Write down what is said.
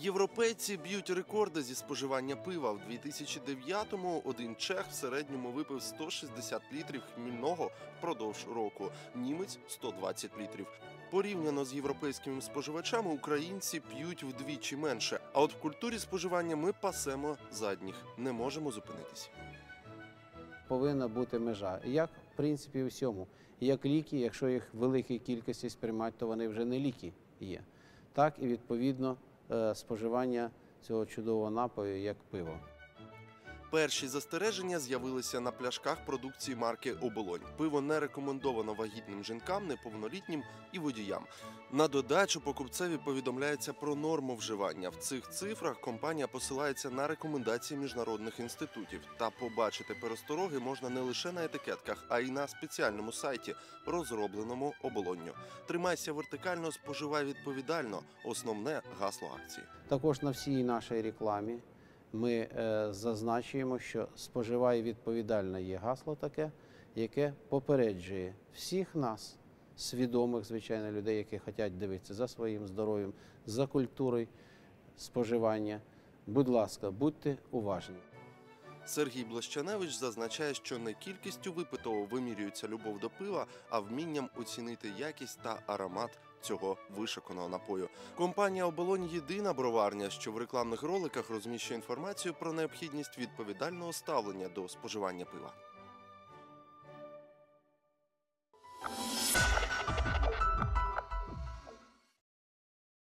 Європейці б'ють рекорди зі споживання пива. В 2009-му один чех в середньому випив 160 літрів хмільного впродовж року. Німець 120 літрів. Порівняно з європейськими споживачами, українці п'ють вдвічі менше. А от в культурі споживання ми пасемо задніх, не можемо зупинитись. повинна бути межа. Як в принципі всьому. Як ліки, якщо їх великій кількості сприймати, то вони вже не ліки є. Так і відповідно споживання цього чудового напою, як пиво. Перші застереження з'явилися на пляшках продукції марки Оболонь. Пиво не рекомендовано вагітним жінкам, неповнолітнім і водіям. На додачу покупцеві повідомляється про норму вживання. В цих цифрах компанія посилається на рекомендації міжнародних інститутів. Та побачити перестороги можна не лише на етикетках, а й на спеціальному сайті, розробленому оболонню. Тримайся вертикально, споживай відповідально. Основне гасло акції. Також на всій нашій рекламі ми е, зазначуємо, що споживай відповідально є гасло таке, яке попереджує всіх нас, свідомих, звичайно, людей, які хочуть дивитися за своїм здоров'ям, за культурою споживання. Будь ласка, будьте уважні. Сергій Блощаневич зазначає, що не кількістю випитого вимірюється любов до пива, а вмінням оцінити якість та аромат цього вишиканого напою. Компанія Оболонь єдина броварня, що в рекламних роликах розміщує інформацію про необхідність відповідального ставлення до споживання пива.